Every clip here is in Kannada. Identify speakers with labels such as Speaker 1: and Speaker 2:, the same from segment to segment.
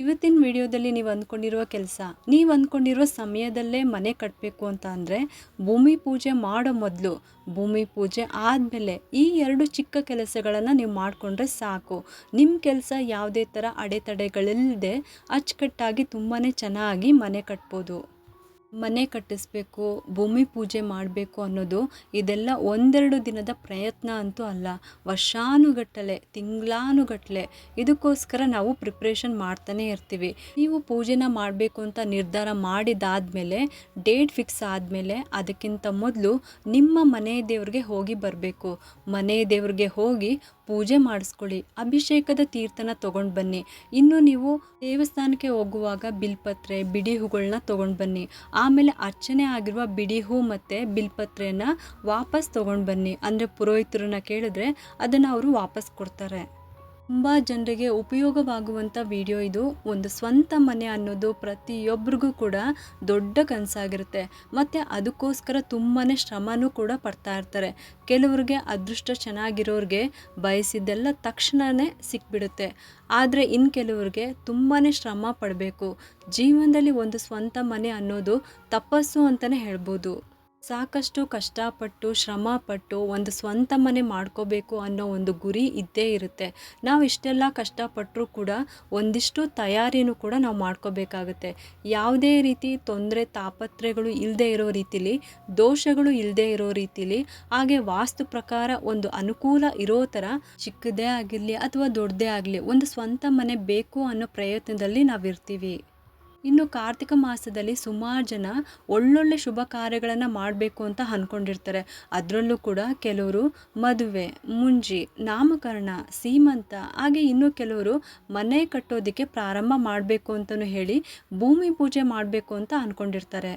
Speaker 1: ಇವತ್ತಿನ ವಿಡಿಯೋದಲ್ಲಿ ನೀವು ಅಂದ್ಕೊಂಡಿರುವ ಕೆಲಸ, ನೀವು ಅಂದ್ಕೊಂಡಿರುವ ಸಮಯದಲ್ಲೇ ಮನೆ ಕಟ್ಟಬೇಕು ಅಂತ ಅಂದರೆ ಭೂಮಿ ಪೂಜೆ ಮಾಡೋ ಮೊದಲು, ಭೂಮಿ ಪೂಜೆ ಆದಮೇಲೆ ಈ ಎರಡು ಚಿಕ್ಕ ಕೆಲಸಗಳನ್ನು ನೀವು ಮಾಡಿಕೊಂಡ್ರೆ ಸಾಕು. ನಿಮ್ಮ ಕೆಲಸ ಯಾವುದೇ ಥರ ಅಡೆತಡೆಗಳಿಲ್ಲದೆ ಅಚ್ಚುಕಟ್ಟಾಗಿ ತುಂಬಾ ಚೆನ್ನಾಗಿ ಮನೆ ಕಟ್ಬೋದು. ಮನೆ ಕಟ್ಟಿಸ್ಬೇಕು, ಭೂಮಿ ಪೂಜೆ ಮಾಡಬೇಕು ಅನ್ನೋದು ಇದೆಲ್ಲ ಒಂದೆರಡು ದಿನದ ಪ್ರಯತ್ನ ಅಂತೂ ಅಲ್ಲ. ವರ್ಷಾನುಗಟ್ಟಲೆ, ತಿಂಗಳಾನುಗಟ್ಟಲೆ ಇದಕ್ಕೋಸ್ಕರ ನಾವು ಪ್ರಿಪ್ರೇಷನ್ ಮಾಡ್ತಾನೆ ಇರ್ತೀವಿ. ನೀವು ಪೂಜೆನ ಮಾಡಬೇಕು ಅಂತ ನಿರ್ಧಾರ ಮಾಡಿದಾದ್ಮೇಲೆ ಡೇಟ್ ಫಿಕ್ಸ್ ಆದಮೇಲೆ ಅದಕ್ಕಿಂತ ಮೊದಲು ನಿಮ್ಮ ಮನೆ ದೇವ್ರಿಗೆ ಹೋಗಿ ಬರಬೇಕು. ಮನೆ ದೇವ್ರಿಗೆ ಹೋಗಿ ಪೂಜೆ ಮಾಡಿಸ್ಕೊಳ್ಳಿ. ಅಭಿಷೇಕದ ತೀರ್ಥನ ತೊಗೊಂಡು ಬನ್ನಿ. ಇನ್ನು ನೀವು ದೇವಸ್ಥಾನಕ್ಕೆ ಹೋಗುವಾಗ ಬಿಲ್ಪತ್ರೆ ಬಿಡಿ ಹೂಗಳನ್ನ ತೊಗೊಂಡು ಬನ್ನಿ. ಆಮೇಲೆ ಅರ್ಚನೆ ಆಗಿರುವ ಬಿಡಿ ಹೂ ಮತ್ತು ಬಿಲ್ಪತ್ರೆಯನ್ನು ವಾಪಸ್ ತೊಗೊಂಡು ಬನ್ನಿ. ಅಂದರೆ ಪುರೋಹಿತರನ್ನ ಕೇಳಿದ್ರೆ ಅದನ್ನು ಅವರು ವಾಪಸ್ ಕೊಡ್ತಾರೆ. ತುಂಬ ಜನರಿಗೆ ಉಪಯೋಗವಾಗುವಂಥ ವಿಡಿಯೋ ಇದು. ಒಂದು ಸ್ವಂತ ಮನೆ ಅನ್ನೋದು ಪ್ರತಿಯೊಬ್ಬರಿಗೂ ಕೂಡ ದೊಡ್ಡ ಕನಸಾಗಿರುತ್ತೆ. ಮತ್ತು ಅದಕ್ಕೋಸ್ಕರ ತುಂಬಾ ಶ್ರಮನೂ ಕೂಡ ಪಡ್ತಾ ಇರ್ತಾರೆ. ಕೆಲವ್ರಿಗೆ ಅದೃಷ್ಟ ಚೆನ್ನಾಗಿರೋರಿಗೆ ಬಯಸಿದ್ದೆಲ್ಲ ತಕ್ಷಣವೇ ಸಿಕ್ಬಿಡುತ್ತೆ. ಆದರೆ ಇನ್ನು ಕೆಲವ್ರಿಗೆ ತುಂಬಾ ಶ್ರಮ ಪಡಬೇಕು. ಜೀವನದಲ್ಲಿ ಒಂದು ಸ್ವಂತ ಮನೆ ಅನ್ನೋದು ತಪಸ್ಸು ಅಂತಲೇ ಹೇಳ್ಬೋದು. ಸಾಕಷ್ಟು ಕಷ್ಟಪಟ್ಟು, ಶ್ರಮಪಟ್ಟು ಒಂದು ಸ್ವಂತ ಮನೆ ಮಾಡ್ಕೋಬೇಕು ಅನ್ನೋ ಒಂದು ಗುರಿ ಇದ್ದೇ ಇರುತ್ತೆ. ನಾವು ಇಷ್ಟೆಲ್ಲ ಕಷ್ಟಪಟ್ಟರೂ ಕೂಡ ಒಂದಿಷ್ಟು ತಯಾರಿನೂ ಕೂಡ ನಾವು ಮಾಡ್ಕೋಬೇಕಾಗುತ್ತೆ. ಯಾವುದೇ ರೀತಿ ತೊಂದರೆ ತಾಪತ್ರೆಗಳು ಇಲ್ಲದೆ ಇರೋ ರೀತಿಲಿ, ದೋಷಗಳು ಇಲ್ಲದೆ ಇರೋ ರೀತಿಲಿ, ಹಾಗೆ ವಾಸ್ತು ಪ್ರಕಾರ ಒಂದು ಅನುಕೂಲ ಇರೋ ಥರ ಚಿಕ್ಕದೇ ಆಗಿರಲಿ ಅಥವಾ ದೊಡ್ಡದೇ ಆಗಲಿ ಒಂದು ಸ್ವಂತ ಮನೆ ಬೇಕು ಅನ್ನೋ ಪ್ರಯತ್ನದಲ್ಲಿ ನಾವಿರ್ತೀವಿ ಇನ್ನು ಕಾರ್ತಿಕ ಮಾಸದಲ್ಲಿ ಸುಮಾರು ಜನ ಒಳ್ಳೊಳ್ಳೆ ಶುಭ ಕಾರ್ಯಗಳನ್ನು ಮಾಡಬೇಕು ಅಂತ ಅಂದ್ಕೊಂಡಿರ್ತಾರೆ ಅದರಲ್ಲೂ ಕೂಡ ಕೆಲವರು ಮದುವೆ, ಮುಂಜಿ, ನಾಮಕರಣ, ಸೀಮಂತ, ಹಾಗೆ ಇನ್ನು ಕೆಲವರು ಮನೆ ಕಟ್ಟೋದಕ್ಕೆ ಪ್ರಾರಂಭ ಮಾಡಬೇಕು ಅಂತಲೂ ಹೇಳಿ ಭೂಮಿ ಪೂಜೆ ಮಾಡಬೇಕು ಅಂತ ಅಂದ್ಕೊಂಡಿರ್ತಾರೆ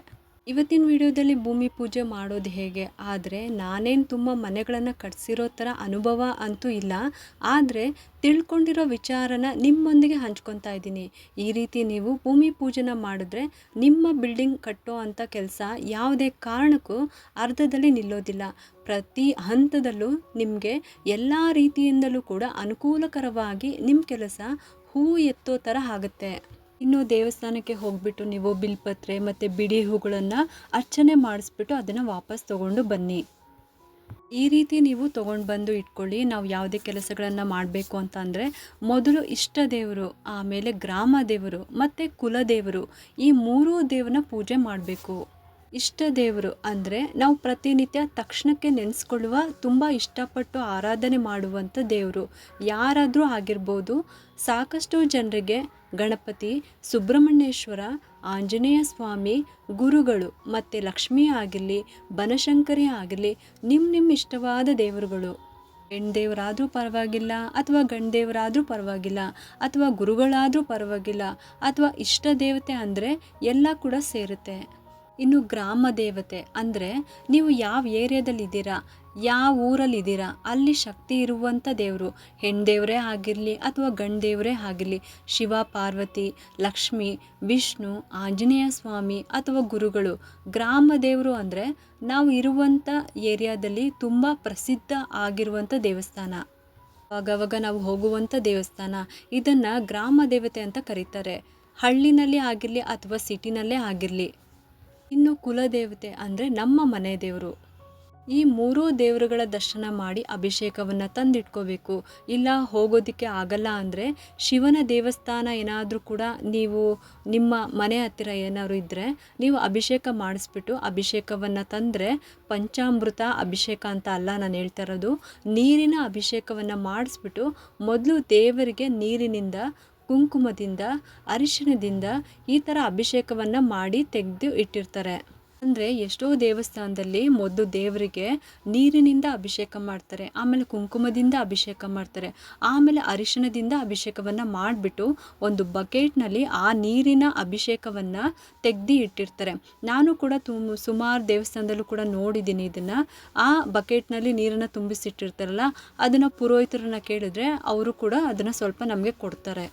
Speaker 1: ಇವತ್ತಿನ ವಿಡಿಯೋದಲ್ಲಿ ಭೂಮಿ ಪೂಜೆ ಮಾಡೋದು ಹೇಗೆ? ಆದರೆ ನಾನೇನು ತುಂಬ ಮನೆಗಳನ್ನು ಕಟ್ಸಿರೋ ಥರ ಅನುಭವ ಅಂತೂ ಇಲ್ಲ. ಆದರೆ ತಿಳ್ಕೊಂಡಿರೋ ವಿಚಾರನ ನಿಮ್ಮೊಂದಿಗೆ ಹಂಚ್ಕೊತಾ ಇದ್ದೀನಿ. ಈ ರೀತಿ ನೀವು ಭೂಮಿ ಪೂಜೆನ ಮಾಡಿದ್ರೆ ನಿಮ್ಮ ಬಿಲ್ಡಿಂಗ್ ಕಟ್ಟೋ ಅಂಥ ಕೆಲಸ ಯಾವುದೇ ಕಾರಣಕ್ಕೂ ಅರ್ಧದಲ್ಲಿ ನಿಲ್ಲೋದಿಲ್ಲ. ಪ್ರತಿ ಹಂತದಲ್ಲೂ ನಿಮಗೆ ಎಲ್ಲ ರೀತಿಯಿಂದಲೂ ಕೂಡ ಅನುಕೂಲಕರವಾಗಿ ನಿಮ್ಮ ಕೆಲಸ ಹೂ ಎತ್ತೋ ಥರ ಆಗುತ್ತೆ. ಇನ್ನು ದೇವಸ್ಥಾನಕ್ಕೆ ಹೋಗ್ಬಿಟ್ಟು ನೀವು ಬಿಲ್ಪತ್ರೆ ಮತ್ತು ಬಿಡಿ ಹೂಗಳನ್ನು ಅರ್ಚನೆ ಮಾಡಿಸ್ಬಿಟ್ಟು ಅದನ್ನು ವಾಪಸ್ ತೊಗೊಂಡು ಬನ್ನಿ. ಈ ರೀತಿ ನೀವು ತೊಗೊಂಡು ಬಂದು ಇಟ್ಕೊಳ್ಳಿ. ನಾವು ಯಾವುದೇ ಕೆಲಸಗಳನ್ನು ಮಾಡಬೇಕು ಅಂತ ಅಂದರೆ ಮೊದಲು ಇಷ್ಟ ದೇವರು, ಆಮೇಲೆ ಗ್ರಾಮ ದೇವರು ಮತ್ತು ಕುಲದೇವರು ಈ ಮೂರೂ ದೇವನ ಪೂಜೆ ಮಾಡಬೇಕು. ಇಷ್ಟ ದೇವರು ಅಂದರೆ ನಾವು ಪ್ರತಿನಿತ್ಯ ತಕ್ಷಣಕ್ಕೆ ನೆನೆಸ್ಕೊಳ್ಳುವ, ತುಂಬ ಇಷ್ಟಪಟ್ಟು ಆರಾಧನೆ ಮಾಡುವಂಥ ದೇವರು. ಯಾರಾದರೂ ಆಗಿರ್ಬೋದು, ಸಾಕಷ್ಟು ಜನರಿಗೆ ಗಣಪತಿ, ಸುಬ್ರಹ್ಮಣ್ಯೇಶ್ವರ, ಆಂಜನೇಯ ಸ್ವಾಮಿ, ಗುರುಗಳು ಮತ್ತು ಲಕ್ಷ್ಮಿ ಆಗಿರಲಿ, ಬನಶಂಕರಿ ಆಗಿರಲಿ ನಿಮ್ಮ ನಿಮ್ಮ ಇಷ್ಟವಾದ ದೇವರುಗಳು. ಹೆಣ್ದೇವರಾದರೂ ಪರವಾಗಿಲ್ಲ, ಅಥವಾ ಗಂಡದೇವರಾದರೂ ಪರವಾಗಿಲ್ಲ, ಅಥವಾ ಗುರುಗಳಾದರೂ ಪರವಾಗಿಲ್ಲ, ಅಥವಾ ಇಷ್ಟ ದೇವತೆ ಅಂದರೆ ಎಲ್ಲ ಕೂಡ ಸೇರುತ್ತೆ. ಇನ್ನು ಗ್ರಾಮ ದೇವತೆ ಅಂದರೆ ನೀವು ಯಾವ ಏರಿಯಾದಲ್ಲಿದ್ದೀರಾ, ಯಾವ ಊರಲ್ಲಿದ್ದೀರಾ, ಅಲ್ಲಿ ಶಕ್ತಿ ಇರುವಂಥ ದೇವರು. ಹೆಣ್ದೇವರೇ ಆಗಿರಲಿ ಅಥವಾ ಗಂಡದೇವರೇ ಆಗಿರಲಿ, ಶಿವ, ಪಾರ್ವತಿ, ಲಕ್ಷ್ಮಿ, ವಿಷ್ಣು, ಆಂಜನೇಯ ಸ್ವಾಮಿ ಅಥವಾ ಗುರುಗಳು. ಗ್ರಾಮ ದೇವರು ಅಂದರೆ ನಾವು ಇರುವಂಥ ಏರಿಯಾದಲ್ಲಿ ತುಂಬ ಪ್ರಸಿದ್ಧ ಆಗಿರುವಂಥ ದೇವಸ್ಥಾನ. ಅವಾಗವಾಗ ನಾವು ಹೋಗುವಂಥ ದೇವಸ್ಥಾನ. ಇದನ್ನು ಗ್ರಾಮ ದೇವತೆ ಅಂತ ಕರೀತಾರೆ. ಹಳ್ಳಿನಲ್ಲಿ ಆಗಿರಲಿ ಅಥವಾ ಸಿಟಿನಲ್ಲೇ ಆಗಿರಲಿ. ಇನ್ನು ಕುಲದೇವತೆ ಅಂದರೆ ನಮ್ಮ ಮನೆ ದೇವರು. ಈ ಮೂರೂ ದೇವರುಗಳ ದರ್ಶನ ಮಾಡಿ ಅಭಿಷೇಕವನ್ನು ತಂದಿಟ್ಕೋಬೇಕು. ಇಲ್ಲ ಹೋಗೋದಕ್ಕೆ ಆಗಲ್ಲ ಅಂದರೆ ಶಿವನ ದೇವಸ್ಥಾನ ಏನಾದರೂ ಕೂಡ ನೀವು ನಿಮ್ಮ ಮನೆ ಹತ್ತಿರ ಏನಾದ್ರು ಇದ್ದರೆ ನೀವು ಅಭಿಷೇಕ ಮಾಡಿಸ್ಬಿಟ್ಟು ಅಭಿಷೇಕವನ್ನು ತಂದರೆ ಪಂಚಾಮೃತ ಅಭಿಷೇಕ ಅಂತ ಅಲ್ಲ ನಾನು ಹೇಳ್ತಾ ಇರೋದು. ನೀರಿನ ಅಭಿಷೇಕವನ್ನು ಮಾಡಿಸ್ಬಿಟ್ಟು ಮೊದಲು ದೇವರಿಗೆ ನೀರಿನಿಂದ ಕುಂಕುಮದಿಂದ, ಅರಿಶಿಣದಿಂದ ಈ ಥರ ಅಭಿಷೇಕವನ್ನು ಮಾಡಿ ತೆಗೆದು ಇಟ್ಟಿರ್ತಾರೆ. ಅಂದರೆ ಎಷ್ಟೋ ದೇವಸ್ಥಾನದಲ್ಲಿ ಮೊದಲು ದೇವರಿಗೆ ನೀರಿನಿಂದ ಅಭಿಷೇಕ ಮಾಡ್ತಾರೆ, ಆಮೇಲೆ ಕುಂಕುಮದಿಂದ ಅಭಿಷೇಕ ಮಾಡ್ತಾರೆ, ಆಮೇಲೆ ಅರಿಶಿಣದಿಂದ ಅಭಿಷೇಕವನ್ನು ಮಾಡಿಬಿಟ್ಟು ಒಂದು ಬಕೆಟ್ನಲ್ಲಿ ಆ ನೀರಿನ ಅಭಿಷೇಕವನ್ನು ತೆಗ್ದು ಇಟ್ಟಿರ್ತಾರೆ. ನಾನು ಕೂಡ ಸುಮಾರು ದೇವಸ್ಥಾನದಲ್ಲೂ ಕೂಡ ನೋಡಿದ್ದೀನಿ ಇದನ್ನು. ಆ ಬಕೆಟ್ನಲ್ಲಿ ನೀರನ್ನು ತುಂಬಿಸಿಟ್ಟಿರ್ತಾರಲ್ಲ, ಅದನ್ನು ಪುರೋಹಿತರನ್ನ ಕೇಳಿದ್ರೆ ಅವರು ಕೂಡ ಅದನ್ನು ಸ್ವಲ್ಪ ನಮಗೆ ಕೊಡ್ತಾರೆ.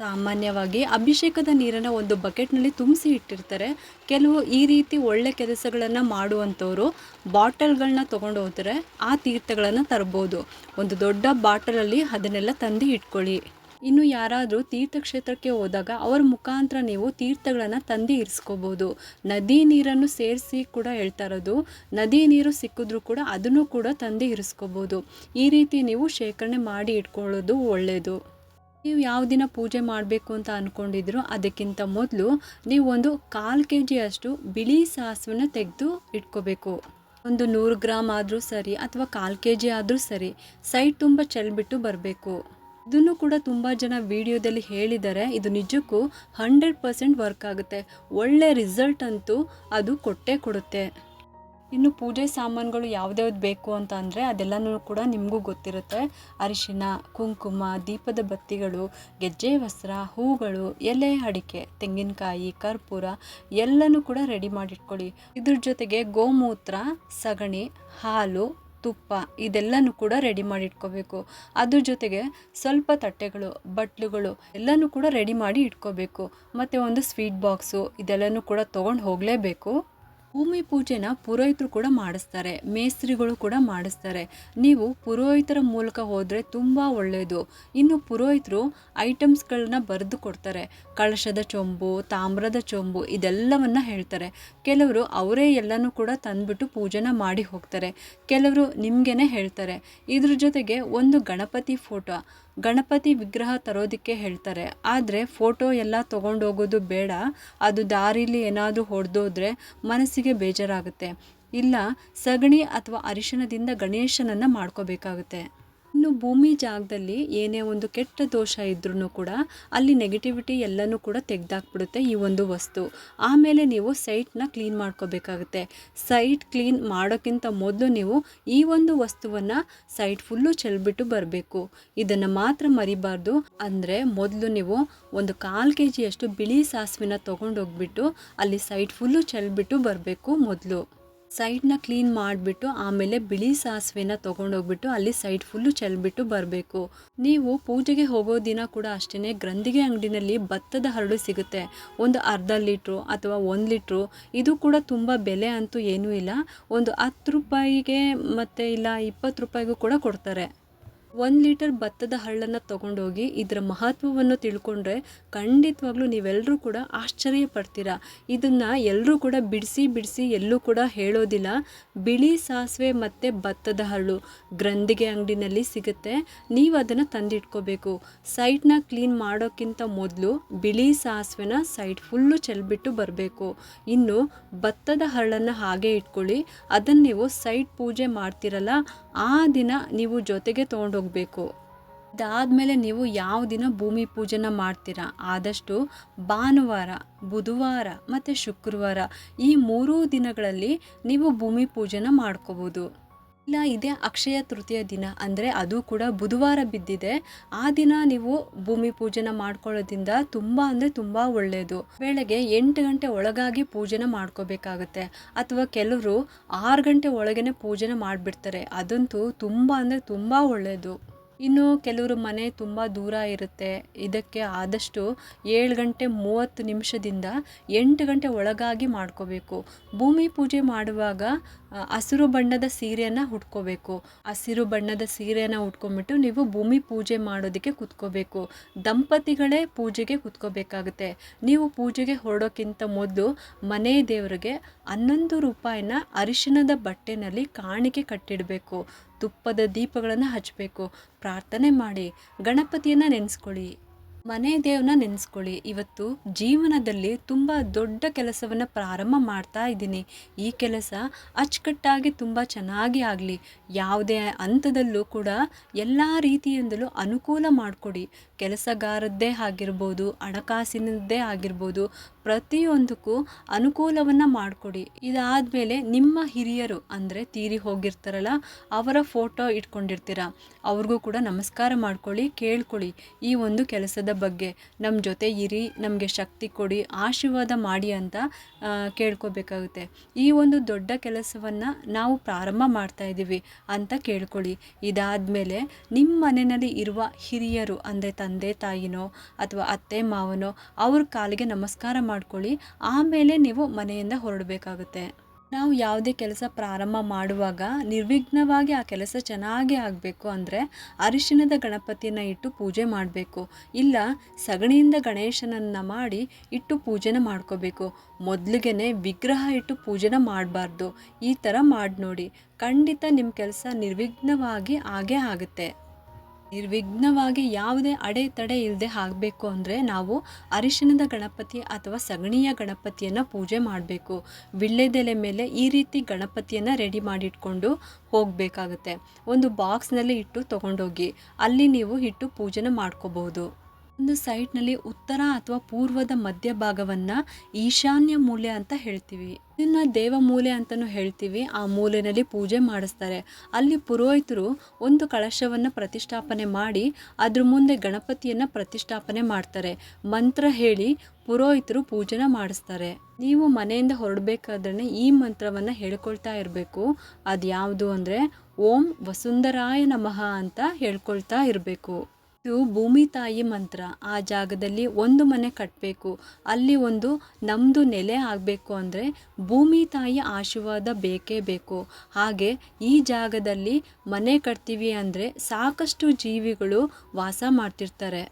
Speaker 1: ಸಾಮಾನ್ಯವಾಗಿ ಅಭಿಷೇಕದ ನೀರನ್ನು ಒಂದು ಬಕೆಟ್ನಲ್ಲಿ ತುಂಬಿಸಿ ಇಟ್ಟಿರ್ತಾರೆ. ಕೆಲವು ಈ ರೀತಿ ಒಳ್ಳೆ ಕೆಲಸಗಳನ್ನು ಮಾಡುವಂಥವರು ಬಾಟಲ್ಗಳನ್ನ ತೊಗೊಂಡು ಹೋಗ್ತಾರೆ. ಆ ತೀರ್ಥಗಳನ್ನು ತರ್ಬೋದು. ಒಂದು ದೊಡ್ಡ ಬಾಟಲಲ್ಲಿ ಅದನ್ನೆಲ್ಲ ತಂದು ಇಟ್ಕೊಳ್ಳಿ. ಇನ್ನು ಯಾರಾದರೂ ತೀರ್ಥಕ್ಷೇತ್ರಕ್ಕೆ ಹೋದಾಗ ಅವರ ಮುಖಾಂತರ ನೀವು ತೀರ್ಥಗಳನ್ನು ತಂದು ಇರಿಸ್ಕೋಬೋದು. ನದಿ ನೀರನ್ನು ಸೇರಿಸಿ ಕೂಡ ಹೇಳ್ತಾ ಇರೋದು. ನದಿ ನೀರು ಸಿಕ್ಕಿದ್ರೂ ಕೂಡ ಅದನ್ನು ಕೂಡ ತಂದು ಇರಿಸ್ಕೋಬೋದು. ಈ ರೀತಿ ನೀವು ಶೇಖರಣೆ ಮಾಡಿ ಇಟ್ಕೊಳ್ಳೋದು ಒಳ್ಳೆಯದು ನೀವು ಯಾವ ದಿನ ಪೂಜೆ ಮಾಡಬೇಕು ಅಂತ ಅಂದ್ಕೊಂಡಿದ್ರು ಅದಕ್ಕಿಂತ ಮೊದಲು ನೀವು ಒಂದು ಕಾಲು ಕೆ ಜಿಯಷ್ಟು ಬಿಳಿ ಸಾಸುವನ್ನು ತೆಗೆದು ಇಟ್ಕೋಬೇಕು. ಒಂದು ನೂರು ಗ್ರಾಮ್ ಆದರೂ ಸರಿ ಅಥವಾ ಕಾಲು ಕೆ ಜಿ ಆದರೂ ಸರಿ ಸೈಡ್ ತುಂಬ ಚೆಲ್ಬಿಟ್ಟು ಬರಬೇಕು. ಇದನ್ನು ಕೂಡ ತುಂಬ ಜನ ವಿಡಿಯೋದಲ್ಲಿ ಹೇಳಿದ್ದಾರೆ ಇದು ನಿಜಕ್ಕೂ ಹಂಡ್ರೆಡ್ ಪರ್ಸೆಂಟ್ ವರ್ಕ್ ಆಗುತ್ತೆ. ಒಳ್ಳೆ ರಿಸಲ್ಟ್ ಅಂತೂ ಅದು ಕೊಟ್ಟೇ ಕೊಡುತ್ತೆ. ಇನ್ನು ಪೂಜೆ ಸಾಮಾನುಗಳು ಯಾವ್ದ್ಯಾವ್ದು ಬೇಕು ಅಂತ ಅಂದರೆ ಅದೆಲ್ಲನೂ ಕೂಡ ನಿಮಗೂ ಗೊತ್ತಿರುತ್ತೆ. ಅರಿಶಿನ ಕುಂಕುಮ, ದೀಪದ ಬತ್ತಿಗಳು, ಗೆಜ್ಜೆ ವಸ್ತ್ರ, ಹೂಗಳು, ಎಲೆ, ಅಡಿಕೆ, ತೆಂಗಿನಕಾಯಿ, ಕರ್ಪೂರ ಎಲ್ಲನೂ ಕೂಡ ರೆಡಿ ಮಾಡಿಟ್ಕೊಳ್ಳಿ. ಇದ್ರ ಜೊತೆಗೆ ಗೋಮೂತ್ರ, ಸಗಣಿ, ಹಾಲು, ತುಪ್ಪ ಇದೆಲ್ಲನೂ ಕೂಡ ರೆಡಿ ಮಾಡಿ ಇಟ್ಕೋಬೇಕು ಅದ್ರ ಜೊತೆಗೆ ಸ್ವಲ್ಪ ತಟ್ಟೆಗಳು, ಬಟ್ಲುಗಳು ಎಲ್ಲನೂ ಕೂಡ ರೆಡಿ ಮಾಡಿ ಇಟ್ಕೋಬೇಕು. ಮತ್ತು ಒಂದು ಸ್ವೀಟ್ ಬಾಕ್ಸು ಇದೆಲ್ಲನೂ ಕೂಡ ತೊಗೊಂಡು ಹೋಗಲೇಬೇಕು. ಭೂಮಿ ಪೂಜೆನ ಪುರೋಹಿತರು ಕೂಡ ಮಾಡಿಸ್ತಾರೆ, ಮೇಸ್ತ್ರಿಗಳು ಕೂಡ ಮಾಡಿಸ್ತಾರೆ. ನೀವು ಪುರೋಹಿತರ ಮೂಲಕ ಹೋದರೆ ತುಂಬ ಒಳ್ಳೆಯದು ಇನ್ನು ಪುರೋಹಿತರು ಐಟಮ್ಸ್ಗಳನ್ನ ಬರೆದು ಕೊಡ್ತಾರೆ. ಕಳಶದ ಚೊಂಬು, ತಾಮ್ರದ ಚೊಂಬು ಇದೆಲ್ಲವನ್ನ ಹೇಳ್ತಾರೆ. ಕೆಲವರು ಅವರೇ ಎಲ್ಲನೂ ಕೂಡ ತಂದ್ಬಿಟ್ಟು ಪೂಜೆನ ಮಾಡಿ ಹೋಗ್ತಾರೆ. ಕೆಲವರು ನಿಮಗೇನೆ ಹೇಳ್ತಾರೆ. ಇದ್ರ ಜೊತೆಗೆ ಒಂದು ಗಣಪತಿ ಫೋಟೋ. ಗಣಪತಿ ವಿಗ್ರಹ ತರೋದಕ್ಕೆ ಹೇಳ್ತಾರೆ. ಆದರೆ ಫೋಟೋ ಎಲ್ಲ ತೊಗೊಂಡೋಗೋದು ಬೇಡ. ಅದು ದಾರಿಲಿ ಏನಾದರೂ ಹೊಡೆದೋದ್ರೆ ಮನಸ್ಸಿಗೆ ಬೇಜಾರಾಗುತ್ತೆ. ಇಲ್ಲ, ಸಗಣಿ ಅಥವಾ ಅರಿಶಿಣದಿಂದ ಗಣೇಶನನ್ನು ಮಾಡ್ಕೋಬೇಕಾಗುತ್ತೆ. ಇನ್ನು ಭೂಮಿ ಜಾಗದಲ್ಲಿ ಏನೇ ಒಂದು ಕೆಟ್ಟ ದೋಷ ಇದ್ರೂ ಕೂಡ ಅಲ್ಲಿ ನೆಗೆಟಿವಿಟಿ ಎಲ್ಲನೂ ಕೂಡ ತೆಗೆದಾಕ್ಬಿಡುತ್ತೆ ಈ ಒಂದು ವಸ್ತು. ಆಮೇಲೆ ನೀವು ಸೈಟ್ನ ಕ್ಲೀನ್ ಮಾಡ್ಕೋಬೇಕಾಗುತ್ತೆ. ಸೈಟ್ ಕ್ಲೀನ್ ಮಾಡೋಕ್ಕಿಂತ ಮೊದಲು ನೀವು ಈ ಒಂದು ವಸ್ತುವನ್ನು ಸೈಟ್ ಫುಲ್ಲು ಚೆಲ್ಬಿಟ್ಟು ಬರಬೇಕು. ಇದನ್ನು ಮಾತ್ರ ಮರಿಬಾರ್ದು. ಅಂದರೆ ಮೊದಲು ನೀವು ಒಂದು ಕಾಲು ಕೆ ಜಿಯಷ್ಟು ಬಿಳಿ ಸಾಸಿವೆನ ತೊಗೊಂಡೋಗ್ಬಿಟ್ಟು ಅಲ್ಲಿ ಸೈಟ್ ಫುಲ್ಲು ಚೆಲ್ಬಿಟ್ಟು ಬರಬೇಕು ಮೊದಲು. ಸೈಡ್ನ ಕ್ಲೀನ್ ಮಾಡಿಬಿಟ್ಟು ಆಮೇಲೆ ಬಿಳಿ ಸಾಸಿವೆನ ತೊಗೊಂಡೋಗ್ಬಿಟ್ಟು ಅಲ್ಲಿ ಸೈಡ್ ಫುಲ್ಲು ಚೆಲ್ಬಿಟ್ಟು ಬರಬೇಕು. ನೀವು ಪೂಜೆಗೆ ಹೋಗೋ ದಿನ ಕೂಡ ಅಷ್ಟೇ ಗ್ರಂಥಿಗೆ ಅಂಗಡಿನಲ್ಲಿ ಭತ್ತದ ಹರಳು ಸಿಗುತ್ತೆ. ಒಂದು ಅರ್ಧ ಲೀಟ್ರು ಅಥವಾ ಒಂದು ಲೀಟ್ರು, ಇದು ಕೂಡ ತುಂಬ ಬೆಲೆ ಅಂತೂ ಏನೂ ಇಲ್ಲ. ಒಂದು ಹತ್ತು ರೂಪಾಯಿಗೆ ಮತ್ತು ಇಲ್ಲ ಇಪ್ಪತ್ತು ರೂಪಾಯಿಗೂ ಕೂಡ ಕೊಡ್ತಾರೆ. ಒಂದು ಲೀಟರ್ ಭತ್ತದ ಹಳ್ಳನ್ನು ತೊಗೊಂಡೋಗಿ ಇದರ ಮಹತ್ವವನ್ನು ತಿಳ್ಕೊಂಡ್ರೆ ಖಂಡಿತವಾಗ್ಲೂ ನೀವೆಲ್ಲರೂ ಕೂಡ ಆಶ್ಚರ್ಯ ಪಡ್ತೀರಾ. ಇದನ್ನು ಎಲ್ಲರೂ ಕೂಡ ಬಿಡಿಸಿ ಬಿಡಿಸಿ ಎಲ್ಲೂ ಕೂಡ ಹೇಳೋದಿಲ್ಲ. ಬಿಳಿ ಸಾಸಿವೆ ಮತ್ತು ಭತ್ತದ ಹರಳು ಗ್ರಂಥಿಗೆ ಅಂಗಡಿನಲ್ಲಿ ಸಿಗುತ್ತೆ. ನೀವು ಅದನ್ನು ತಂದಿಟ್ಕೋಬೇಕು. ಸೈಟ್ನ ಕ್ಲೀನ್ ಮಾಡೋಕ್ಕಿಂತ ಮೊದಲು ಬಿಳಿ ಸಾಸಿವೆನ ಸೈಡ್ ಫುಲ್ಲು ಚೆಲ್ಬಿಟ್ಟು ಬರಬೇಕು. ಇನ್ನು ಭತ್ತದ ಹರಳನ್ನು ಹಾಗೆ ಇಟ್ಕೊಳ್ಳಿ. ಅದನ್ನು ನೀವು ಸೈಟ್ ಪೂಜೆ ಮಾಡ್ತಿರಲ್ಲ, ಆ ದಿನ ನೀವು ಜೊತೆಗೆ ತೊಗೊಂಡೋಗ್ಬೇಕು ಇದಾದಮೇಲೆ ನೀವು ಯಾವ ದಿನ ಭೂಮಿ ಪೂಜೆನ ಮಾಡ್ತೀರಾ? ಆದಷ್ಟು ಭಾನುವಾರ, ಬುಧವಾರ ಮತ್ತು ಶುಕ್ರವಾರ ಈ ಮೂರೂ ದಿನಗಳಲ್ಲಿ ನೀವು ಭೂಮಿ ಪೂಜೆನ ಮಾಡ್ಕೋಬೋದು. ಇಲ್ಲ ಇದೆ ಅಕ್ಷಯ ತೃತೀಯ ದಿನ ಅಂದರೆ ಅದು ಕೂಡ ಬುಧವಾರ ಬಿದ್ದಿದೆ. ಆ ದಿನ ನೀವು ಭೂಮಿ ಪೂಜನ ಮಾಡ್ಕೊಳ್ಳೋದ್ರಿಂದ ತುಂಬ ಅಂದರೆ ತುಂಬ ಒಳ್ಳೆಯದು ಬೆಳಗ್ಗೆ ಎಂಟು ಗಂಟೆ ಒಳಗಾಗಿ ಪೂಜನ ಮಾಡ್ಕೋಬೇಕಾಗುತ್ತೆ. ಅಥವಾ ಕೆಲವರು ಆರು ಗಂಟೆ ಒಳಗೇನೆ ಪೂಜೆನ ಮಾಡಿಬಿಡ್ತಾರೆ. ಅದಂತೂ ತುಂಬ ಅಂದರೆ ತುಂಬ ಒಳ್ಳೆಯದು ಇನ್ನು ಕೆಲವರು ಮನೆ ತುಂಬ ದೂರ ಇರುತ್ತೆ. ಇದಕ್ಕೆ ಆದಷ್ಟು ಏಳು ಗಂಟೆ ಮೂವತ್ತು ನಿಮಿಷದಿಂದ ಎಂಟು ಗಂಟೆ ಒಳಗಾಗಿ ಮಾಡ್ಕೋಬೇಕು. ಭೂಮಿ ಪೂಜೆ ಮಾಡುವಾಗ ಹಸಿರು ಬಣ್ಣದ ಸೀರೆಯನ್ನು ಉಟ್ಕೋಬೇಕು. ಹಸಿರು ಬಣ್ಣದ ಸೀರೆಯನ್ನು ಉಟ್ಕೊಂಡ್ಬಿಟ್ಟು ನೀವು ಭೂಮಿ ಪೂಜೆ ಮಾಡೋದಕ್ಕೆ ಕುತ್ಕೋಬೇಕು. ದಂಪತಿಗಳೇ ಪೂಜೆಗೆ ಕುತ್ಕೋಬೇಕಾಗುತ್ತೆ. ನೀವು ಪೂಜೆಗೆ ಹೊರಡೋಕ್ಕಿಂತ ಮೊದಲು ಮನೆ ದೇವರಿಗೆ ಹನ್ನೊಂದು ರೂಪಾಯಿನ ಅರಿಶಿಣದ ಬಟ್ಟೆನಲ್ಲಿ ಕಾಣಿಕೆ ಕಟ್ಟಿಡಬೇಕು. ತುಪ್ಪದ ದೀಪಗಳನ್ನು ಹಚ್ಚಬೇಕು ಪ್ರಾರ್ಥನೆ ಮಾಡಿ. ಗಣಪತಿಯನ್ನು ನೆನೆಸ್ಕೊಳ್ಳಿ. ಮನೆ ದೇವನ ನೆನೆಸ್ಕೊಳ್ಳಿ. ಇವತ್ತು ಜೀವನದಲ್ಲಿ ತುಂಬ ದೊಡ್ಡ ಕೆಲಸವನ್ನು ಪ್ರಾರಂಭ ಮಾಡ್ತಾ ಇದ್ದೀನಿ. ಈ ಕೆಲಸ ಅಚ್ಚುಕಟ್ಟಾಗಿ ತುಂಬ ಚೆನ್ನಾಗಿ ಆಗಲಿ. ಯಾವುದೇ ಹಂತದಲ್ಲೂ ಕೂಡ ಎಲ್ಲ ರೀತಿಯಿಂದಲೂ ಅನುಕೂಲ ಮಾಡಿಕೊಡಿ. ಕೆಲಸಗಾರದ್ದೇ ಆಗಿರ್ಬೋದು, ಹಣಕಾಸಿನದ್ದೇ ಆಗಿರ್ಬೋದು, ಪ್ರತಿಯೊಂದಕ್ಕೂ ಅನುಕೂಲವನ್ನು ಮಾಡಿಕೊಡಿ. ಇದಾದಮೇಲೆ ನಿಮ್ಮ ಹಿರಿಯರು ಅಂದರೆ ತೀರಿ ಹೋಗಿರ್ತಾರಲ್ಲ, ಅವರ ಫೋಟೋ ಇಟ್ಕೊಂಡಿರ್ತೀರ, ಅವ್ರಿಗೂ ಕೂಡ ನಮಸ್ಕಾರ ಮಾಡ್ಕೊಳ್ಳಿ, ಕೇಳ್ಕೊಳ್ಳಿ ಈ ಒಂದು ಕೆಲಸದ ಬಗ್ಗೆ. ನಮ್ಮ ಜೊತೆ ಇರಿ, ನಮಗೆ ಶಕ್ತಿ ಕೊಡಿ, ಆಶೀರ್ವಾದ ಮಾಡಿ ಅಂತ ಕೇಳ್ಕೋಬೇಕಾಗುತ್ತೆ. ಈ ಒಂದು ದೊಡ್ಡ ಕೆಲಸವನ್ನು ನಾವು ಪ್ರಾರಂಭ ಮಾಡ್ತಾ ಇದ್ದೀವಿ ಅಂತ ಕೇಳ್ಕೊಳ್ಳಿ. ಇದಾದ ಮೇಲೆ ನಿಮ್ಮ ಮನೆಯಲ್ಲಿ ಇರುವ ಹಿರಿಯರು ಅಂದರೆ ತಂದೆ ತಾಯಿನೋ ಅಥವಾ ಅತ್ತೆ ಮಾವನೋ ಅವ್ರ ಕಾಲಿಗೆ ನಮಸ್ಕಾರ ಮಾಡ್ಕೊಳ್ಳಿ, ಆಮೇಲೆ ನೀವು ಮನೆಯಿಂದ ಹೊರಡಬೇಕಾಗುತ್ತೆ. ನಾವು ಯಾವುದೇ ಕೆಲಸ ಪ್ರಾರಂಭ ಮಾಡುವಾಗ ನಿರ್ವಿಘ್ನವಾಗಿ ಆ ಕೆಲಸ ಚೆನ್ನಾಗಿ ಆಗಬೇಕು ಅಂದರೆ ಅರಿಶಿಣದ ಗಣಪತಿಯನ್ನು ಇಟ್ಟು ಪೂಜೆ ಮಾಡಬೇಕು. ಇಲ್ಲ, ಸಗಣಿಯಿಂದ ಗಣೇಶನನ್ನು ಮಾಡಿ ಇಟ್ಟು ಪೂಜೆನ ಮಾಡ್ಕೋಬೇಕು. ಮೊದಲಿಗೆ ವಿಗ್ರಹ ಇಟ್ಟು ಪೂಜೆನ ಮಾಡಬಾರ್ದು. ಈ ಥರ ಮಾಡಿ ನೋಡಿ ಖಂಡಿತ ನಿಮ್ಮ ಕೆಲಸ ನಿರ್ವಿಘ್ನವಾಗಿ ಆಗೇ ಆಗುತ್ತೆ. ನಿರ್ವಿಘ್ನವಾಗಿ ಯಾವುದೇ ಅಡೆತಡೆ ಇಲ್ಲದೆ ಆಗಬೇಕು ಅಂದರೆ ನಾವು ಅರಿಶಿಣದ ಗಣಪತಿ ಅಥವಾ ಸಗಣಿಯ ಗಣಪತಿಯನ್ನು ಪೂಜೆ ಮಾಡಬೇಕು. ವಿಳ್ಳೆದೆಲೆ ಮೇಲೆ ಈ ರೀತಿ ಗಣಪತಿಯನ್ನು ರೆಡಿ ಮಾಡಿಟ್ಕೊಂಡು ಹೋಗಬೇಕಾಗುತ್ತೆ. ಒಂದು ಬಾಕ್ಸ್ನಲ್ಲಿ ಇಟ್ಟು ತೊಗೊಂಡೋಗಿ. ಅಲ್ಲಿ ನೀವು ಇಟ್ಟು ಪೂಜೆನ ಮಾಡ್ಕೋಬಹುದು. ಒಂದು ಸೈಟ್ನಲ್ಲಿ ಉತ್ತರ ಅಥವಾ ಪೂರ್ವದ ಮಧ್ಯಭಾಗವನ್ನು ಈಶಾನ್ಯ ಮೂಲೆ ಅಂತ ಹೇಳ್ತೀವಿ. ಇದನ್ನ ದೇವ ಮೂಲೆ ಅಂತಲೂ ಹೇಳ್ತೀವಿ. ಆ ಮೂಲೆಯಲ್ಲಿ ಪೂಜೆ ಮಾಡಿಸ್ತಾರೆ. ಅಲ್ಲಿ ಪುರೋಹಿತರು ಒಂದು ಕಳಶವನ್ನು ಪ್ರತಿಷ್ಠಾಪನೆ ಮಾಡಿ, ಅದ್ರ ಮುಂದೆ ಗಣಪತಿಯನ್ನು ಪ್ರತಿಷ್ಠಾಪನೆ ಮಾಡ್ತಾರೆ. ಮಂತ್ರ ಹೇಳಿ ಪುರೋಹಿತರು ಪೂಜೆನ ಮಾಡಿಸ್ತಾರೆ. ನೀವು ಮನೆಯಿಂದ ಹೊರಡಬೇಕಾದ್ರೆ ಈ ಮಂತ್ರವನ್ನು ಹೇಳ್ಕೊಳ್ತಾ ಇರಬೇಕು. ಅದು ಯಾವುದು ಅಂದರೆ ಓಂ ವಸುಂಧರಾಯ ನಮಃ ಅಂತ ಹೇಳ್ಕೊಳ್ತಾ ಇರಬೇಕು. ಇದು ಭೂಮಿ ತಾಯಿ ಮಂತ್ರ. ಆ ಜಾಗದಲ್ಲಿ ಒಂದು ಮನೆ ಕಟ್ಟಬೇಕು ಅಲ್ಲಿ ಒಂದು ನಮ್ಮದು ನೆಲೆ ಆಗಬೇಕು ಅಂದರೆ ಭೂಮಿ ತಾಯಿ ಆಶೀರ್ವಾದ ಬೇಕೇ ಬೇಕು. ಹಾಗೆ ಈ ಜಾಗದಲ್ಲಿ ಮನೆ ಕಟ್ತೀವಿ ಅಂದರೆ ಸಾಕಷ್ಟು ಜೀವಿಗಳು ವಾಸ ಮಾಡ್ತಿರ್ತಾರೆ.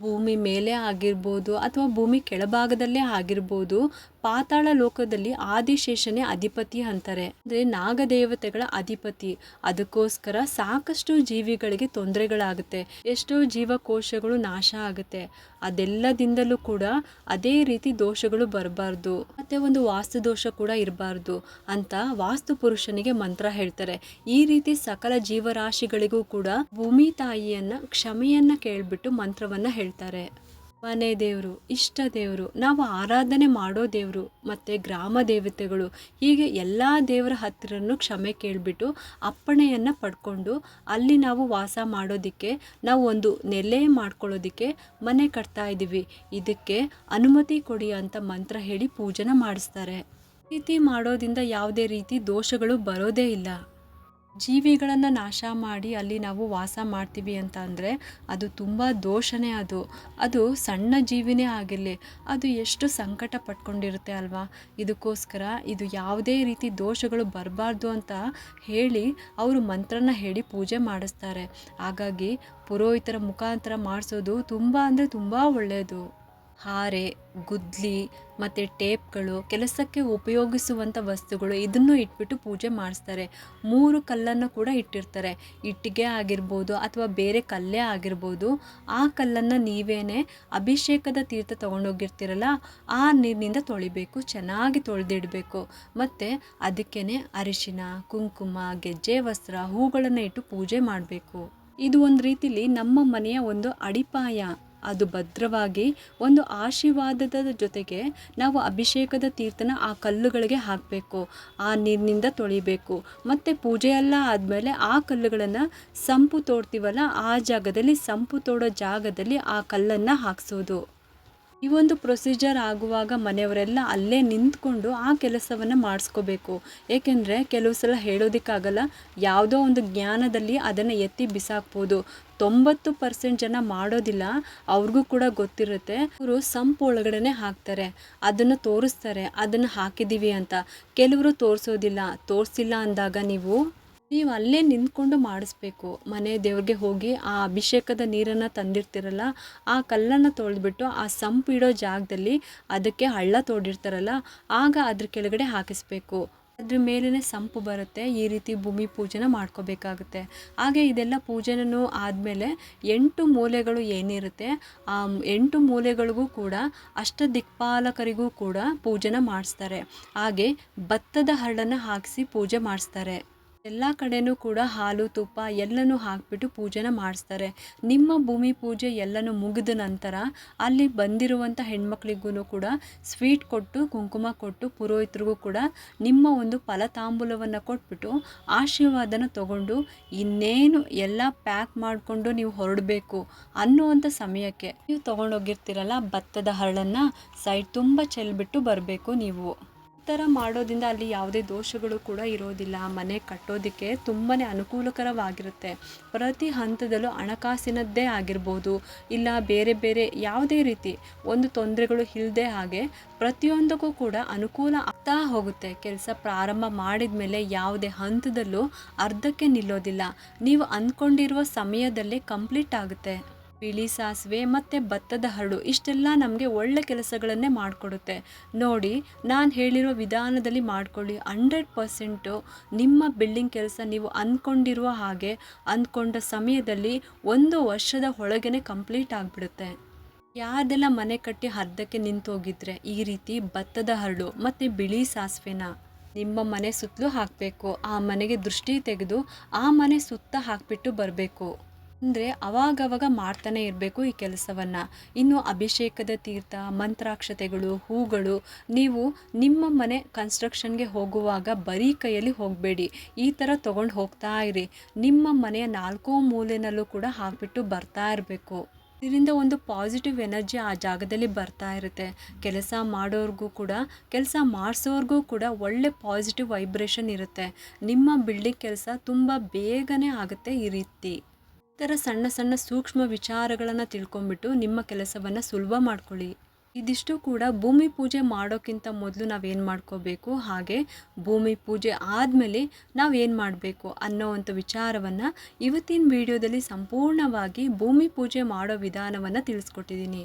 Speaker 1: ಭೂಮಿ ಮೇಲೆ ಆಗಿರ್ಬೋದು ಅಥವಾ ಭೂಮಿ ಕೆಳಭಾಗದಲ್ಲೇ ಆಗಿರ್ಬೋದು ಪಾತಾಳ ಲೋಕದಲ್ಲಿ ಆದಿಶೇಷನೇ ಅಧಿಪತಿ ಅಂತಾರೆ. ಅಂದರೆ ನಾಗದೇವತೆಗಳ ಅಧಿಪತಿ. ಅದಕ್ಕೋಸ್ಕರ ಸಾಕಷ್ಟು ಜೀವಿಗಳಿಗೆ ತೊಂದರೆಗಳಾಗುತ್ತೆ. ಎಷ್ಟೋ ಜೀವಕೋಶಗಳು ನಾಶ ಆಗುತ್ತೆ. ಅದೆಲ್ಲದಿಂದಲೂ ಕೂಡ ಅದೇ ರೀತಿ ದೋಷಗಳು ಬರಬಾರ್ದು. ಮತ್ತೆ ಒಂದು ವಾಸ್ತು ದೋಷ ಕೂಡ ಇರಬಾರ್ದು ಅಂತ ವಾಸ್ತು ಪುರುಷನಿಗೆ ಮಂತ್ರ ಹೇಳ್ತಾರೆ. ಈ ರೀತಿ ಸಕಲ ಜೀವರಾಶಿಗಳಿಗೂ ಕೂಡ ಭೂಮಿ ತಾಯಿಯನ್ನ ಕ್ಷಮೆಯನ್ನ ಕೇಳ್ಬಿಟ್ಟು ಮಂತ್ರವನ್ನ ಹೇಳ್ತಾರೆ. ಮನೆ ದೇವರು, ಇಷ್ಟ ದೇವರು, ನಾವು ಆರಾಧನೆ ಮಾಡೋ ದೇವರು, ಮತ್ತು ಗ್ರಾಮ ದೇವತೆಗಳು, ಹೀಗೆ ಎಲ್ಲ ದೇವರ ಹತ್ತಿರನೂ ಕ್ಷಮೆ ಕೇಳಿಬಿಟ್ಟು ಅಪ್ಪಣೆಯನ್ನು ಪಡ್ಕೊಂಡು ಅಲ್ಲಿ ನಾವು ವಾಸ ಮಾಡೋದಕ್ಕೆ, ನಾವು ಒಂದು ನೆಲೆ ಮಾಡ್ಕೊಳ್ಳೋದಕ್ಕೆ ಮನೆ ಕಟ್ತಾ ಇದ್ದೀವಿ. ಇದಕ್ಕೆ ಅನುಮತಿ ಕೊಡಿ ಅಂತ ಮಂತ್ರ ಹೇಳಿ ಪೂಜನ ಮಾಡಿಸ್ತಾರೆ. ರೀತಿ ಮಾಡೋದಿಂದ ಯಾವುದೇ ರೀತಿ ದೋಷಗಳು ಬರೋದೇ ಇಲ್ಲ. ಜೀವಿಗಳನ್ನು ನಾಶ ಮಾಡಿ ಅಲ್ಲಿ ನಾವು ವಾಸ ಮಾಡ್ತೀವಿ ಅಂತ ಅಂದರೆ ಅದು ತುಂಬ ದೋಷನೇ ಅದು. ಅದು ಸಣ್ಣ ಜೀವಿನೇ ಆಗಿರಲಿ, ಅದು ಎಷ್ಟು ಸಂಕಟ ಪಟ್ಕೊಂಡಿರುತ್ತೆ ಅಲ್ವಾ? ಇದಕ್ಕೋಸ್ಕರ ಇದು ಯಾವುದೇ ರೀತಿ ದೋಷಗಳು ಬರಬಾರ್ದು ಅಂತ ಹೇಳಿ ಅವರು ಮಂತ್ರನ ಹೇಳಿ ಪೂಜೆ ಮಾಡಿಸ್ತಾರೆ. ಹಾಗಾಗಿ ಪುರೋಹಿತರ ಮುಖಾಂತರ ಮಾಡಿಸೋದು ತುಂಬ ಅಂದರೆ ತುಂಬ ಒಳ್ಳೆಯದು ಹಾರೆ, ಗುದ್ಲಿ ಮತ್ತು ಟೇಪ್ಗಳು ಕೆಲಸಕ್ಕೆ ಉಪಯೋಗಿಸುವಂಥ ವಸ್ತುಗಳು ಇದನ್ನು ಇಟ್ಬಿಟ್ಟು ಪೂಜೆ ಮಾಡಿಸ್ತಾರೆ. ಮೂರು ಕಲ್ಲನ್ನು ಕೂಡ ಇಟ್ಟಿರ್ತಾರೆ. ಇಟ್ಟಿಗೆ ಆಗಿರ್ಬೋದು ಅಥವಾ ಬೇರೆ ಕಲ್ಲೇ ಆಗಿರ್ಬೋದು, ಆ ಕಲ್ಲನ್ನು ನೀವೇನೆ ಅಭಿಷೇಕದ ತೀರ್ಥ ತೊಗೊಂಡೋಗಿರ್ತೀರಲ್ಲ, ಆ ನೀರಿನಿಂದ ತೊಳಿಬೇಕು, ಚೆನ್ನಾಗಿ ತೊಳೆದಿಡಬೇಕು. ಮತ್ತು ಅದಕ್ಕೇ ಅರಿಶಿನ, ಕುಂಕುಮ, ಗೆಜ್ಜೆ, ವಸ್ತ್ರ ಹೂಗಳನ್ನು ಇಟ್ಟು ಪೂಜೆ ಮಾಡಬೇಕು. ಇದು ಒಂದು ರೀತಿಲಿ ನಮ್ಮ ಮನೆಯ ಒಂದು ಅಡಿಪಾಯ. ಅದು ಭದ್ರವಾಗಿ ಒಂದು ಆಶೀರ್ವಾದದ ಜೊತೆಗೆ ನಾವು ಅಭಿಷೇಕದ ತೀರ್ಥನ ಆ ಕಲ್ಲುಗಳಿಗೆ ಹಾಕಬೇಕು, ಆ ನೀರಿನಿಂದ ತೊಳಿಬೇಕು. ಮತ್ತು ಪೂಜೆ ಎಲ್ಲ ಆದಮೇಲೆ ಆ ಕಲ್ಲುಗಳನ್ನು ಸಂಪು ತೋಡ್ತೀವಲ್ಲ, ಆ ಜಾಗದಲ್ಲಿ, ಸಂಪು ತೋಡೋ ಜಾಗದಲ್ಲಿ ಆ ಕಲ್ಲನ್ನು ಹಾಕ್ಸೋದು. ಈ ಒಂದು ಪ್ರೊಸೀಜರ್ ಆಗುವಾಗ ಮನೆಯವರೆಲ್ಲ ಅಲ್ಲೇ ನಿಂತ್ಕೊಂಡು ಆ ಕೆಲಸವನ್ನು ಮಾಡಿಸ್ಕೋಬೇಕು. ಏಕೆಂದರೆ ಕೆಲವು ಸಲ ಹೇಳೋದಕ್ಕಾಗಲ್ಲ, ಯಾವುದೋ ಒಂದು ಜ್ಞಾನದಲ್ಲಿ ಅದನ್ನು ಎತ್ತಿ ಬಿಸಾಕ್ಬೋದು. ತೊಂಬತ್ತು ಪರ್ಸೆಂಟ್ ಜನ ಮಾಡೋದಿಲ್ಲ, ಅವ್ರಿಗೂ ಕೂಡ ಗೊತ್ತಿರುತ್ತೆ. ಅವರು ಸಂಪ್ ಒಳಗಡೆ ಹಾಕ್ತಾರೆ, ಅದನ್ನು ತೋರಿಸ್ತಾರೆ, ಅದನ್ನು ಹಾಕಿದ್ದೀವಿ ಅಂತ. ಕೆಲವರು ತೋರಿಸೋದಿಲ್ಲ, ತೋರಿಸಿಲ್ಲ ಅಂದಾಗ ನೀವು ನೀವು ಅಲ್ಲೇ ನಿಂತ್ಕೊಂಡು ಮಾಡಿಸ್ಬೇಕು. ಮನೆ ದೇವ್ರಿಗೆ ಹೋಗಿ ಆ ಅಭಿಷೇಕದ ನೀರನ್ನು ತಂದಿರ್ತಿರಲ್ಲ, ಆ ಕಲ್ಲನ್ನು ತೊಳೆದ್ಬಿಟ್ಟು ಆ ಸಂಪು ಇಡೋ ಜಾಗದಲ್ಲಿ ಅದಕ್ಕೆ ಹಳ್ಳ ತೋಡಿರ್ತಾರಲ್ಲ, ಆಗ ಅದ್ರ ಕೆಳಗಡೆ ಹಾಕಿಸ್ಬೇಕು. ಅದ್ರ ಮೇಲೇ ಸಂಪು ಬರುತ್ತೆ, ಈ ರೀತಿ ಭೂಮಿ ಪೂಜೆನ ಮಾಡ್ಕೋಬೇಕಾಗುತ್ತೆ. ಹಾಗೆ ಇದೆಲ್ಲ ಪೂಜೆನೂ ಆದಮೇಲೆ ಎಂಟು ಮೂಲೆಗಳು ಏನಿರುತ್ತೆ, ಆ ಎಂಟು ಮೂಲೆಗಳಿಗೂ ಕೂಡ ಅಷ್ಟ ದಿಕ್ಪಾಲಕರಿಗೂ ಕೂಡ ಪೂಜೆನ ಮಾಡಿಸ್ತಾರೆ. ಹಾಗೆ ಭತ್ತದ ಹರಳನ್ನು ಹಾಕಿಸಿ ಪೂಜೆ ಮಾಡಿಸ್ತಾರೆ. ಎಲ್ಲ ಕಡೆನೂ ಕೂಡ ಹಾಲು, ತುಪ್ಪ ಎಲ್ಲನೂ ಹಾಕಿಬಿಟ್ಟು ಪೂಜೆನ ಮಾಡಿಸ್ತಾರೆ. ನಿಮ್ಮ ಭೂಮಿ ಪೂಜೆ ಎಲ್ಲನೂ ಮುಗಿದ ನಂತರ ಅಲ್ಲಿ ಬಂದಿರುವಂಥ ಹೆಣ್ಮಕ್ಳಿಗೂ ಕೂಡ ಸ್ವೀಟ್ ಕೊಟ್ಟು, ಕುಂಕುಮ ಕೊಟ್ಟು, ಪುರೋಹಿತರಿಗೂ ಕೂಡ ನಿಮ್ಮ ಒಂದು ಫಲತಾಂಬೂಲವನ್ನು ಕೊಟ್ಬಿಟ್ಟು ಆಶೀರ್ವಾದನ ತಗೊಂಡು ಇನ್ನೇನು ಎಲ್ಲ ಪ್ಯಾಕ್ ಮಾಡಿಕೊಂಡು ನೀವು ಹೊರಡಬೇಕು ಅನ್ನುವಂಥ ಸಮಯಕ್ಕೆ. ನೀವು ತೊಗೊಂಡೋಗಿರ್ತೀರಲ್ಲ ಭತ್ತದ ಹರಳನ್ನು, ಸೈಡ್ ತುಂಬ ಚೆಲ್ಬಿಟ್ಟು ಬರಬೇಕು ನೀವು. ಥರ ಮಾಡೋದ್ರಿಂದ ಅಲ್ಲಿ ಯಾವುದೇ ದೋಷಗಳು ಕೂಡ ಇರೋದಿಲ್ಲ. ಮನೆ ಕಟ್ಟೋದಕ್ಕೆ ತುಂಬಾ ಅನುಕೂಲಕರವಾಗಿರುತ್ತೆ. ಪ್ರತಿ ಹಂತದಲ್ಲೂ ಹಣಕಾಸಿನದ್ದೇ ಆಗಿರ್ಬೋದು. ಇಲ್ಲ ಬೇರೆ ಬೇರೆ ಯಾವುದೇ ರೀತಿ ಒಂದು ತೊಂದರೆಗಳು ಇಲ್ಲದೆ ಹಾಗೆ ಪ್ರತಿಯೊಂದಕ್ಕೂ ಕೂಡ ಅನುಕೂಲ ಆಗ್ತಾ ಹೋಗುತ್ತೆ. ಕೆಲಸ ಪ್ರಾರಂಭ ಮಾಡಿದ ಮೇಲೆ ಯಾವುದೇ ಹಂತದಲ್ಲೂ ಅರ್ಧಕ್ಕೆ ನಿಲ್ಲೋದಿಲ್ಲ. ನೀವು ಅಂದ್ಕೊಂಡಿರುವ ಸಮಯದಲ್ಲೇ ಕಂಪ್ಲೀಟ್ ಆಗುತ್ತೆ. ಬಿಳಿ ಸಾಸಿವೆ ಮತ್ತು ಭತ್ತದ ಹರಳು ಇಷ್ಟೆಲ್ಲ ನಮಗೆ ಒಳ್ಳೆ ಕೆಲಸಗಳನ್ನೇ ಮಾಡಿಕೊಡುತ್ತೆ. ನೋಡಿ, ನಾನು ಹೇಳಿರೋ ವಿಧಾನದಲ್ಲಿ ಮಾಡ್ಕೊಳ್ಳಿ. ಹಂಡ್ರೆಡ್ ಪರ್ಸೆಂಟು ನಿಮ್ಮ ಬಿಲ್ಡಿಂಗ್ ಕೆಲಸ ನೀವು ಅಂದ್ಕೊಂಡಿರುವ ಹಾಗೆ ಅಂದ್ಕೊಂಡ ಸಮಯದಲ್ಲಿ ಒಂದು ವರ್ಷದ ಒಳಗೇ ಕಂಪ್ಲೀಟ್ ಆಗಿಬಿಡುತ್ತೆ. ಯಾರ್ದೆಲ್ಲ ಮನೆ ಕಟ್ಟಿ ಅರ್ಧಕ್ಕೆ ನಿಂತೋಗಿದ್ರೆ ಈ ರೀತಿ ಭತ್ತದ ಹರಳು ಮತ್ತು ಬಿಳಿ ಸಾಸಿವೆನ ನಿಮ್ಮ ಮನೆ ಸುತ್ತಲೂ ಹಾಕಬೇಕು. ಆ ಮನೆಗೆ ದೃಷ್ಟಿ ತೆಗೆದು ಆ ಮನೆ ಸುತ್ತ ಹಾಕಿಬಿಟ್ಟು ಬರಬೇಕು. ಅಂದರೆ ಅವಾಗವಾಗ ಮಾಡ್ತಾನೆ ಇರಬೇಕು ಈ ಕೆಲಸವನ್ನು. ಇನ್ನು ಅಭಿಷೇಕದ ತೀರ್ಥ, ಮಂತ್ರಾಕ್ಷತೆಗಳು, ಹೂಗಳು, ನೀವು ನಿಮ್ಮ ಮನೆ ಕನ್ಸ್ಟ್ರಕ್ಷನ್ಗೆ ಹೋಗುವಾಗ ಬರೀ ಕೈಯಲ್ಲಿ ಹೋಗಬೇಡಿ. ಈ ಥರ ತೊಗೊಂಡು ಹೋಗ್ತಾ ಇರಿ. ನಿಮ್ಮ ಮನೆಯ ನಾಲ್ಕೋ ಮೂಲೆಯಲ್ಲೂ ಕೂಡ ಹಾಕಿಬಿಟ್ಟು ಬರ್ತಾ ಇರಬೇಕು. ಇದರಿಂದ ಒಂದು ಪಾಸಿಟಿವ್ ಎನರ್ಜಿ ಆ ಜಾಗದಲ್ಲಿ ಬರ್ತಾ ಇರುತ್ತೆ. ಕೆಲಸ ಮಾಡೋರ್ಗೂ ಕೂಡ, ಕೆಲಸ ಮಾಡಿಸೋರ್ಗೂ ಕೂಡ ಒಳ್ಳೆ ಪಾಸಿಟಿವ್ ವೈಬ್ರೇಷನ್ ಇರುತ್ತೆ. ನಿಮ್ಮ ಬಿಲ್ಡಿಂಗ್ ಕೆಲಸ ತುಂಬ ಬೇಗನೆ ಆಗುತ್ತೆ ಈ ರೀತಿ. ಥರ ಸಣ್ಣ ಸಣ್ಣ ಸೂಕ್ಷ್ಮ ವಿಚಾರಗಳನ್ನು ತಿಳ್ಕೊಂಬಿಟ್ಟು ನಿಮ್ಮ ಕೆಲಸವನ್ನು ಸುಲಭ ಮಾಡ್ಕೊಳ್ಳಿ. ಇದಿಷ್ಟು ಕೂಡ ಭೂಮಿ ಪೂಜೆ ಮಾಡೋಕ್ಕಿಂತ ಮೊದಲು ನಾವೇನು ಮಾಡ್ಕೋಬೇಕು? ಹಾಗೆ ಭೂಮಿ ಪೂಜೆ ಆದಮೇಲೆ ನಾವೇನು ಮಾಡಬೇಕು ಅನ್ನೋವಂಥ ವಿಚಾರವನ್ನು ಇವತ್ತಿನ ವಿಡಿಯೋದಲ್ಲಿ ಸಂಪೂರ್ಣವಾಗಿ ಭೂಮಿ ಪೂಜೆ ಮಾಡೋ ವಿಧಾನವನ್ನು ತಿಳಿಸ್ಕೊಟ್ಟಿದ್ದೀನಿ